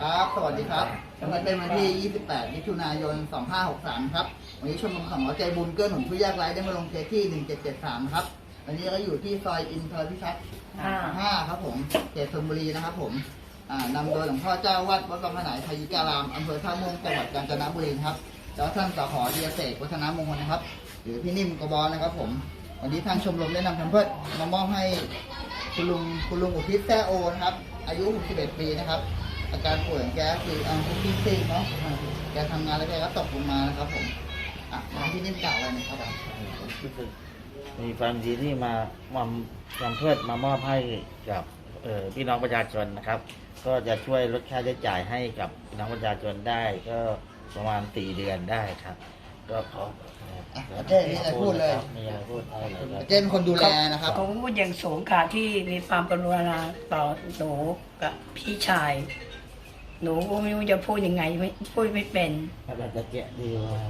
ครับ สวัสดีครับวันนี้เป็นวันที่ 28 มิถุนายน 2563 ครับ วันนี้ชมรมของหมอใจบุญเกื้อหนุนผู้ยากไร้ได้มาลงเคสที่ 1773 ครับ วันนี้ก็อยู่ที่ซอยอินทรพิชักอ่า5ครับผมเขตธนบุรีนะครับผมอ่านำโดยหลวงพ่อเจ้าวัดวัดบางขนายไทยิการามอำเภอท่าม่วงจังหวัดกาญจนบุรีนะครับแล้วท่านสขเดียเสกวัฒนมงคลนะครับ หรือพี่นิ่มกบอนะครับผม วันนี้ทางชมรมได้นำแพมเพิร์สมามอบให้คุณลุงคุณลุงอุทิศแซ่โอนะครับ อายุ 61 ปีนะครับ อาการป่วยของแกคืออัลคูมินซีเนาะอ่าแกทำงานแล้วแกก็ตกลงมานะครับผมอะพี่นิ่มกล่าวอะไรหนะครับอะรู้สึกมีความดีที่มามาทำเพื่อมามอบให้กับเอ่อพี่น้องประชาชนนะครับ ก็จะช่วยลดค่าใช้จ่ายให้กับพี่น้องประชาชนได้ ก็ประมาณสี่เดือนได้ครับ ก็ขออะเจ้มีอะไรพูดเลยมีอะไรพูดได้เลยครับเจนเป็นคนดูแลนะครับ เขาพูดอย่างสูงค่ะที่มีความกรุณาต่อหนูกับพี่ชาย หนูก็ไม่รู้จะพูดยังไงไม่พูดไม่เป็นเราจะแกะดีว่า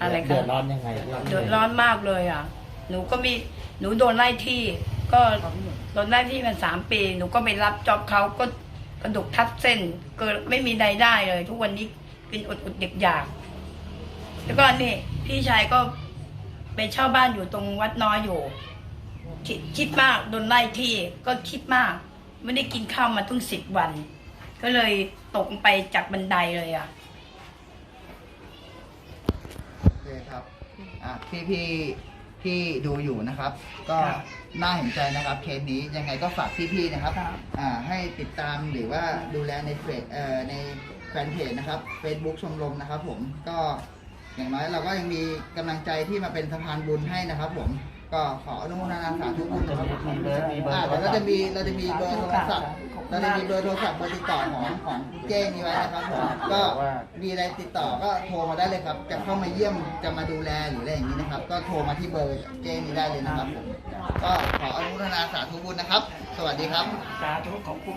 อะไรคะเดือดร้อนยังไงเดือดร้อนมากเลยอะ หนูก็มีหนูโดนไล่ที่ ก็โดนไล่ที่มาสามปี หนูก็ไปรับจ็อบเขาก็กระดูกทับเส้น เกิดไม่มีรายได้เลย ทุกวันนี้กินอดอดเด็กอยากแล้วก็นี่พี่ชายก็ไปเช่าบ้านอยู่ตรงวัดน้อยอยู่คิดคิดมากโดนไล่ที่ก็คิดมาก ไม่ได้กินข้าวมาตั้งสิบวัน ก็เลยตกลงไปจากบันไดเลยอะ โอเคครับอะพี่พี่ที่ดูอยู่นะครับ ก็ครับน่าเห็นใจนะครับเคสนี้ยังไงก็ฝากพี่ๆนะครับครับอ่าให้ติดตามหรือว่าดูแลในเฟซเอ่อในแฟนเพจนะครับ Facebook ชมรมนะครับผมก็อย่างน้อยเราก็ยังมีกำลังใจที่มาเป็นสะพานบุญให้นะครับผมก็ขออนุโมทนาสาธุบุญนะครับมีเบอร์มีเบออ่าร์เดี๋ยวเราจะมีเราจะมีเบอร์โทรศัพท์ขอบคุณ เราจะมีเบอร์โทรศัพท์เบอร์ติดต่อของของเจ้นี้ไว้นะครับผมก็มีอะไรติดต่อก็โทรมาได้เลยครับ จะเข้ามาเยี่ยมจะมาดูแลหรืออะไรอย่างนี้นะครับ ก็โทรมาที่เบอร์เจ้นี้ได้เลยนะครับผมก็ขออนุโมทนาสาธุบุญนะครับ สวัสดีครับ สาธุขอบคุณ